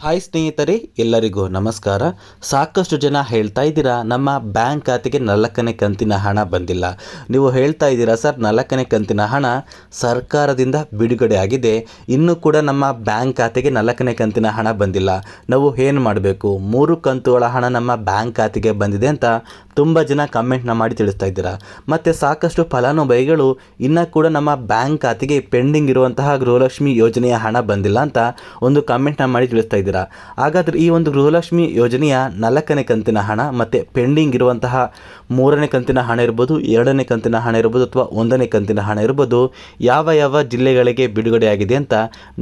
Hi ಸ್ನೇಹಿತರೆ, ಎಲ್ಲರಿಗೂ ನಮಸ್ಕಾರ. ಸಾಕಷ್ಟು ಜನ ಹೇಳ್ತಾ ಇದ್ದೀರಾ, ನಮ್ಮ ಬ್ಯಾಂಕ್ ಖಾತೆಗೆ ನಾಲ್ಕನೇ ಕಂತಿನ ಹಣ ಬಂದಿಲ್ಲ. ನೀವು ಹೇಳ್ತಾ ಇದ್ದೀರಾ, ಸರ್, ನಾಲ್ಕನೇ ಕಂತಿನ ಹಣ ಸರ್ಕಾರದಿಂದ ಬಿಡುಗಡೆ ಆಗಿದೆ. ಇನ್ನೂ ಕೂಡ ನಮ್ಮ ಬ್ಯಾಂಕ್ ಖಾತೆಗೆ ನಾಲ್ಕನೇ ಕಂತಿನ ಹಣ ಬಂದಿಲ್ಲ. ನಾವು ಏನು ಮಾಡಬೇಕು? ಮೂರು ಕಂತುಗಳ ಹಣ ನಮ್ಮ ಬ್ಯಾಂಕ್ ಖಾತೆಗೆ ಬಂದಿದೆ ಅಂತ ತುಂಬ ಜನ ಕಮೆಂಟ್ನ ಮಾಡಿ ತಿಳಿಸ್ತಾ ಇದ್ದೀರಾ. ಮತ್ತು ಸಾಕಷ್ಟು ಫಲಾನುಭವಿಗಳು ಇನ್ನೂ ಕೂಡ ನಮ್ಮ ಬ್ಯಾಂಕ್ ಖಾತೆಗೆ ಪೆಂಡಿಂಗ್ ಇರುವಂತಹ ಗೃಹಲಕ್ಷ್ಮಿ ಯೋಜನೆಯ ಹಣ ಬಂದಿಲ್ಲ ಅಂತ ಒಂದು ಕಮೆಂಟ್ನ ಮಾಡಿ ತಿಳಿಸ್ತಾ ಇದ್ದೀರಾ. ಹಾಗಾದರೆ ಈ ಒಂದು ಗೃಹಲಕ್ಷ್ಮಿ ಯೋಜನೆಯ ನಾಲ್ಕನೇ ಕಂತಿನ ಹಣ ಮತ್ತು ಪೆಂಡಿಂಗ್ ಇರುವಂತಹ ಮೂರನೇ ಕಂತಿನ ಹಣ ಇರ್ಬೋದು, ಎರಡನೇ ಕಂತಿನ ಹಣ ಇರ್ಬೋದು ಅಥವಾ ಒಂದನೇ ಕಂತಿನ ಹಣ ಇರ್ಬೋದು, ಯಾವ ಯಾವ ಜಿಲ್ಲೆಗಳಿಗೆ ಬಿಡುಗಡೆಯಾಗಿದೆ ಅಂತ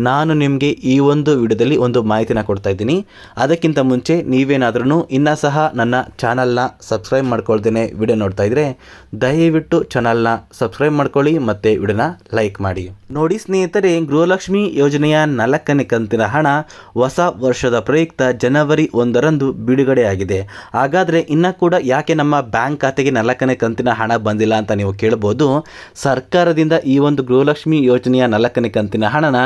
ನಾನು ನಿಮಗೆ ಈ ಒಂದು ವಿಡಿಯೋದಲ್ಲಿ ಒಂದು ಮಾಹಿತಿನ ಕೊಡ್ತಾ ಇದ್ದೀನಿ. ಅದಕ್ಕಿಂತ ಮುಂಚೆ ನೀವೇನಾದ್ರೂ ಇನ್ನೂ ಸಹ ನನ್ನ ಚಾನಲ್ನ ಸಬ್ಸ್ಕ್ರೈಬ್ ಮಾಡ್ಕೊಳ್ತೇನೆ ವಿಡಿಯೋ ನೋಡ್ತಾ ಇದ್ರೆ ದಯವಿಟ್ಟು ಚಾನಲ್ನ ಸಬ್ಸ್ಕ್ರೈಬ್ ಮಾಡ್ಕೊಳ್ಳಿ ಮತ್ತು ವಿಡಿಯೋನ ಲೈಕ್ ಮಾಡಿ. ನೋಡಿ ಸ್ನೇಹಿತರೆ, ಗೃಹಲಕ್ಷ್ಮಿ ಯೋಜನೆಯ ನಾಲ್ಕನೇ ಕಂತಿನ ಹಣ ಹೊಸ ವರ್ಷದ ಪ್ರಯುಕ್ತ ಜನವರಿ ಒಂದರಂದು ಬಿಡುಗಡೆಯಾಗಿದೆ. ಹಾಗಾದರೆ ಇನ್ನೂ ಕೂಡ ಯಾಕೆ ನಮ್ಮ ಬ್ಯಾಂಕ್ ಖಾತೆಗೆ ನಾಲ್ಕನೇ ಕಂತಿನ ಹಣ ಬಂದಿಲ್ಲ ಅಂತ ನೀವು ಕೇಳ್ಬೋದು. ಸರ್ಕಾರದಿಂದ ಈ ಒಂದು ಗೃಹಲಕ್ಷ್ಮಿ ಯೋಜನೆಯ ನಾಲ್ಕನೇ ಕಂತಿನ ಹಣನ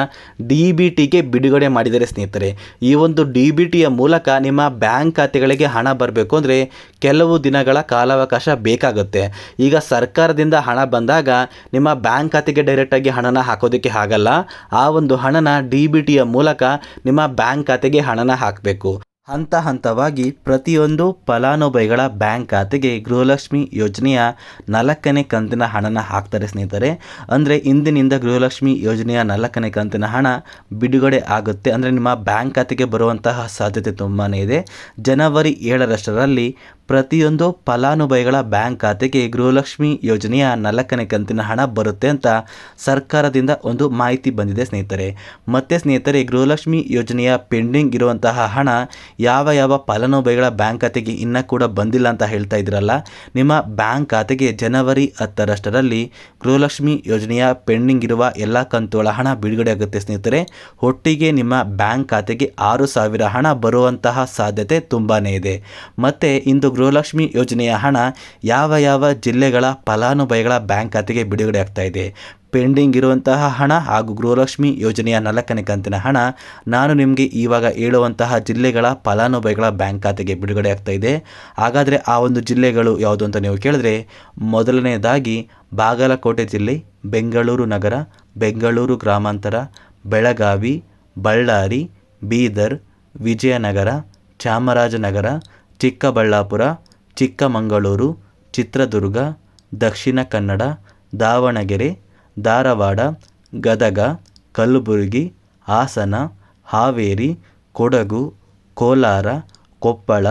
ಡಿ ಬಿ ಟಿಗೆ ಬಿಡುಗಡೆ ಮಾಡಿದರೆ ಸ್ನೇಹಿತರೆ. ಈ ಒಂದು ಡಿ ಬಿ ಟಿಯ ಮೂಲಕ ನಿಮ್ಮ ಬ್ಯಾಂಕ್ ಖಾತೆಗಳಿಗೆ ಹಣ ಬರಬೇಕು ಅಂದರೆ ಕೆಲವು ದಿನಗಳ ಕಾಲಾವಕಾಶ ಬೇಕಾಗುತ್ತೆ. ಈಗ ಸರ್ಕಾರದಿಂದ ಹಣ ಬಂದಾಗ ನಿಮ್ಮ ಬ್ಯಾಂಕ್ ಖಾತೆಗೆ ಡೈರೆಕ್ಟಾಗಿ ಹಣನ ಹಾಕೋದಕ್ಕೆ ಆಗಲ್ಲ. ಆ ಒಂದು ಹಣನ ಡಿ ಬಿ ಟಿಯ ಮೂಲಕ ನಿಮ್ಮ ಬ್ಯಾಂಕ್ ಖಾತೆಗೆ ಹಣನ ಹಾಕಬೇಕು. ಹಂತ ಹಂತವಾಗಿ ಪ್ರತಿಯೊಂದು ಫಲಾನುಭವಿಗಳ ಬ್ಯಾಂಕ್ ಖಾತೆಗೆ ಗೃಹಲಕ್ಷ್ಮಿ ಯೋಜನೆಯ ನಾಲ್ಕನೇ ಕಂತಿನ ಹಣನ ಹಾಕ್ತಾರೆ ಸ್ನೇಹಿತರೆ. ಅಂದರೆ ಇಂದಿನಿಂದ ಗೃಹಲಕ್ಷ್ಮಿ ಯೋಜನೆಯ ನಾಲ್ಕನೇ ಕಂತಿನ ಹಣ ಬಿಡುಗಡೆ ಆಗುತ್ತೆ. ಅಂದರೆ ನಿಮ್ಮ ಬ್ಯಾಂಕ್ ಖಾತೆಗೆ ಬರುವಂತಹ ಸಾಧ್ಯತೆ ತುಂಬಾ ಇದೆ. ಜನವರಿ ಏಳರಷ್ಟರಲ್ಲಿ ಪ್ರತಿಯೊಂದು ಫಲಾನುಭವಿಗಳ ಬ್ಯಾಂಕ್ ಖಾತೆಗೆ ಗೃಹಲಕ್ಷ್ಮಿ ಯೋಜನೆಯ ನಾಲ್ಕನೇ ಕಂತಿನ ಹಣ ಬರುತ್ತೆ ಅಂತ ಸರ್ಕಾರದಿಂದ ಒಂದು ಮಾಹಿತಿ ಬಂದಿದೆ ಸ್ನೇಹಿತರೆ. ಮತ್ತೆ ಸ್ನೇಹಿತರೆ, ಗೃಹಲಕ್ಷ್ಮಿ ಯೋಜನೆಯ ಪೆಂಡಿಂಗ್ ಇರುವಂತಹ ಹಣ ಯಾವ ಯಾವ ಫಲಾನುಭವಿಗಳ ಬ್ಯಾಂಕ್ ಖಾತೆಗೆ ಇನ್ನೂ ಕೂಡ ಬಂದಿಲ್ಲ ಅಂತ ಹೇಳ್ತಾ ಇದ್ರಲ್ಲ ನಿಮ್ಮ ಬ್ಯಾಂಕ್ ಖಾತೆಗೆ ಜನವರಿ ಹತ್ತರಷ್ಟರಲ್ಲಿ ಗೃಹಲಕ್ಷ್ಮಿ ಯೋಜನೆಯ ಪೆಂಡಿಂಗ್ ಇರುವ ಎಲ್ಲ ಕಂತುಗಳ ಹಣ ಬಿಡುಗಡೆ ಆಗುತ್ತೆ ಸ್ನೇಹಿತರೆ. ಒಟ್ಟಿಗೆ ನಿಮ್ಮ ಬ್ಯಾಂಕ್ ಖಾತೆಗೆ ಆರು ಸಾವಿರ ಹಣ ಬರುವಂತಹ ಸಾಧ್ಯತೆ ತುಂಬಾ ಇದೆ. ಮತ್ತು ಇಂದು ಗೃಹಲಕ್ಷ್ಮಿ ಯೋಜನೆಯ ಹಣ ಯಾವ ಯಾವ ಜಿಲ್ಲೆಗಳ ಫಲಾನುಭವಿಗಳ ಬ್ಯಾಂಕ್ ಖಾತೆಗೆ ಬಿಡುಗಡೆ ಆಗ್ತಾ ಇದೆ. ಪೆಂಡಿಂಗ್ ಇರುವಂತಹ ಹಣ ಹಾಗೂ ಗೃಹಲಕ್ಷ್ಮಿ ಯೋಜನೆಯ ನಾಲ್ಕನೇ ಕಂತಿನ ಹಣ ನಾನು ನಿಮಗೆ ಇವಾಗ ಹೇಳುವಂತಹ ಜಿಲ್ಲೆಗಳ ಫಲಾನುಭವಿಗಳ ಬ್ಯಾಂಕ್ ಖಾತೆಗೆ ಬಿಡುಗಡೆ ಆಗ್ತಾ ಇದೆ. ಹಾಗಾದರೆ ಆ ಒಂದು ಜಿಲ್ಲೆಗಳು ಯಾವುದು ಅಂತ ನೀವು ಕೇಳಿದ್ರೆ ಮೊದಲನೆಯದಾಗಿ ಬಾಗಲಕೋಟೆ ಜಿಲ್ಲೆ, ಬೆಂಗಳೂರು ನಗರ, ಬೆಂಗಳೂರು ಗ್ರಾಮಾಂತರ, ಬೆಳಗಾವಿ, ಬಳ್ಳಾರಿ, ಬೀದರ್, ವಿಜಯನಗರ, ಚಾಮರಾಜನಗರ ಚಿಕ್ಕಬಳ್ಳಾಪುರ, ಚಿಕ್ಕಮಗಳೂರು, ಚಿತ್ರದುರ್ಗ, ದಕ್ಷಿಣ ಕನ್ನಡ, ದಾವಣಗೆರೆ, ಧಾರವಾಡ, ಗದಗ, ಕಲಬುರಗಿ, ಹಾಸನ, ಹಾವೇರಿ, ಕೊಡಗು, ಕೋಲಾರ, ಕೊಪ್ಪಳ,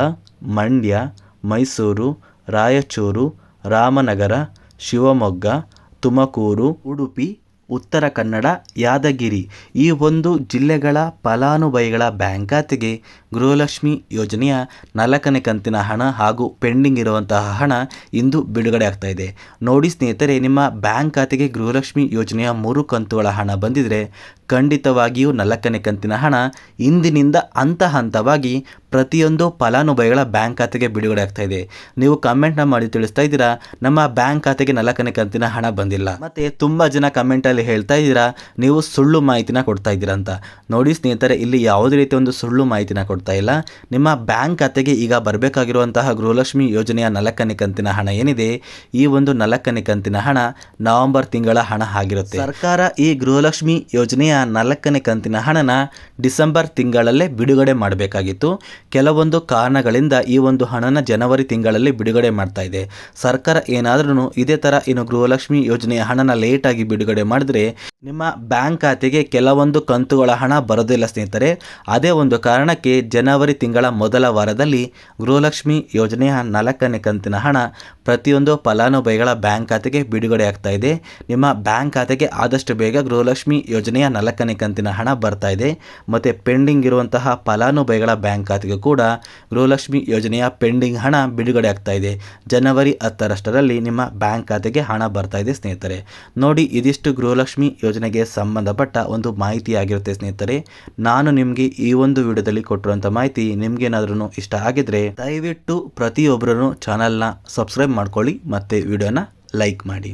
ಮಂಡ್ಯ, ಮೈಸೂರು, ರಾಯಚೂರು, ರಾಮನಗರ, ಶಿವಮೊಗ್ಗ, ತುಮಕೂರು, ಉಡುಪಿ, ಉತ್ತರ ಕನ್ನಡ, ಯಾದಗಿರಿ ಈ ಒಂದು ಜಿಲ್ಲೆಗಳ ಫಲಾನುಭವಿಗಳ ಬ್ಯಾಂಕ್ ಖಾತೆಗೆ ಗೃಹಲಕ್ಷ್ಮಿ ಯೋಜನೆಯ ನಾಲ್ಕನೇ ಕಂತಿನ ಹಣ ಹಾಗೂ ಪೆಂಡಿಂಗ್ ಇರುವಂತಹ ಹಣ ಇಂದು ಬಿಡುಗಡೆ ಆಗ್ತಾ ಇದೆ. ನೋಡಿ ಸ್ನೇಹಿತರೆ, ನಿಮ್ಮ ಬ್ಯಾಂಕ್ ಖಾತೆಗೆ ಗೃಹಲಕ್ಷ್ಮಿ ಯೋಜನೆಯ ಮೂರು ಕಂತುಗಳ ಹಣ ಬಂದಿದ್ರೆ ಖಂಡಿತವಾಗಿಯೂ ನಾಲ್ಕನೇ ಕಂತಿನ ಹಣ ಇಂದಿನಿಂದ ಹಂತ ಹಂತವಾಗಿ ಪ್ರತಿಯೊಂದು ಫಲಾನುಭವಿಗಳ ಬ್ಯಾಂಕ್ ಖಾತೆಗೆ ಬಿಡುಗಡೆ ಆಗ್ತಾ ಇದೆ. ನೀವು ಕಮೆಂಟ್ನ ಮಾಡಿ ತಿಳಿಸ್ತಾ ಇದ್ದೀರಾ? ನಮ್ಮ ಬ್ಯಾಂಕ್ ಖಾತೆಗೆ ನಾಲ್ಕನೇ ಕಂತಿನ ಹಣ ಬಂದಿಲ್ಲ. ಮತ್ತೆ ತುಂಬ ಜನ ಕಮೆಂಟಲ್ಲಿ ಹೇಳ್ತಾ ಇದ್ದೀರಾ? ನೀವು ಸುಳ್ಳು ಮಾಹಿತಿನ ಕೊಡ್ತಾ ಇದ್ದೀರಾ ಅಂತ. ನೋಡಿ ಸ್ನೇಹಿತರೆ, ಇಲ್ಲಿ ಯಾವುದೇ ರೀತಿ ಒಂದು ಸುಳ್ಳು ಮಾಹಿತಿನ ಕೊಡ್ತಾ ಇಲ್ಲ. ನಿಮ್ಮ ಬ್ಯಾಂಕ್ ಖಾತೆಗೆ ಈಗ ಬರಬೇಕಾಗಿರುವಂತಹ ಗೃಹಲಕ್ಷ್ಮಿ ಯೋಜನೆಯ ನಾಲ್ಕನೇ ಕಂತಿನ ಹಣ ಏನಿದೆ? ಈ ಒಂದು ನಾಲ್ಕನೇ ಕಂತಿನ ಹಣ ನವೆಂಬರ್ ತಿಂಗಳ ಹಣ ಆಗಿರುತ್ತೆ. ಸರ್ಕಾರ ಈ ಗೃಹಲಕ್ಷ್ಮಿ ಯೋಜನೆಯ ನಾಲ್ಕನೇ ಕಂತಿನ ಹಣನ ಡಿಸೆಂಬರ್ ತಿಂಗಳಲ್ಲೇ ಬಿಡುಗಡೆ ಮಾಡಬೇಕಾಗಿತ್ತು. ಕೆಲವೊಂದು ಕಾರಣಗಳಿಂದ ಈ ಒಂದು ಹಣನ ಜನವರಿ ತಿಂಗಳಲ್ಲಿ ಬಿಡುಗಡೆ ಮಾಡ್ತಾ ಇದೆ. ಸರ್ಕಾರ ಏನಾದರೂ ಇದೇ ಥರ ಇನ್ನು ಗೃಹಲಕ್ಷ್ಮಿ ಯೋಜನೆಯ ಹಣನ ಲೇಟಾಗಿ ಬಿಡುಗಡೆ ಮಾಡಿದ್ರೆ ನಿಮ್ಮ ಬ್ಯಾಂಕ್ ಖಾತೆಗೆ ಕೆಲವೊಂದು ಕಂತುಗಳ ಹಣ ಬರೋದಿಲ್ಲ ಸ್ನೇಹಿತರೆ. ಅದೇ ಒಂದು ಕಾರಣಕ್ಕೆ ಜನವರಿ ತಿಂಗಳ ಮೊದಲ ವಾರದಲ್ಲಿ ಗೃಹಲಕ್ಷ್ಮಿ ಯೋಜನೆಯ ನಾಲ್ಕನೇ ಕಂತಿನ ಹಣ ಪ್ರತಿಯೊಂದು ಫಲಾನುಭವಿಗಳ ಬ್ಯಾಂಕ್ ಖಾತೆಗೆ ಬಿಡುಗಡೆ ಇದೆ. ನಿಮ್ಮ ಬ್ಯಾಂಕ್ ಖಾತೆಗೆ ಆದಷ್ಟು ಬೇಗ ಗೃಹಲಕ್ಷ್ಮಿ ಯೋಜನೆಯ ನಾಲ್ಕನೇ ಕಂತಿನ ಹಣ ಬರ್ತಾ ಇದೆ. ಮತ್ತು ಪೆಂಡಿಂಗ್ ಇರುವಂತಹ ಫಲಾನುಭವಿಗಳ ಬ್ಯಾಂಕ್ ಖಾತೆಗೆ ಕೂಡ ಗೃಹಲಕ್ಷ್ಮಿ ಯೋಜನೆಯ ಪೆಂಡಿಂಗ್ ಹಣ ಬಿಡುಗಡೆ ಆಗ್ತಾ ಇದೆ. ಜನವರಿ ಹತ್ತರಷ್ಟರಲ್ಲಿ ನಿಮ್ಮ ಬ್ಯಾಂಕ್ ಖಾತೆಗೆ ಹಣ ಬರ್ತಾ ಇದೆ ಸ್ನೇಹಿತರೆ. ನೋಡಿ ಇದಿಷ್ಟು ಗೃಹಲಕ್ಷ್ಮಿ ಯೋಜನೆಗೆ ಸಂಬಂಧಪಟ್ಟ ಒಂದು ಮಾಹಿತಿಯಾಗಿರುತ್ತೆ ಸ್ನೇಹಿತರೆ. ನಾನು ನಿಮಗೆ ಈ ಒಂದು ವಿಡಿಯೋದಲ್ಲಿ ಕೊಟ್ಟಿರುವಂಥ ಮಾಹಿತಿ ನಿಮ್ಗೇನಾದ್ರೂ ಇಷ್ಟ ಆಗಿದ್ರೆ ದಯವಿಟ್ಟು ಪ್ರತಿಯೊಬ್ಬರೂ ಚಾನಲ್ನ ಸಬ್ಸ್ಕ್ರೈಬ್ ಮಾಡ್ಕೊಳ್ಳಿ ಮತ್ತು ವಿಡಿಯೋನ ಲೈಕ್ ಮಾಡಿ.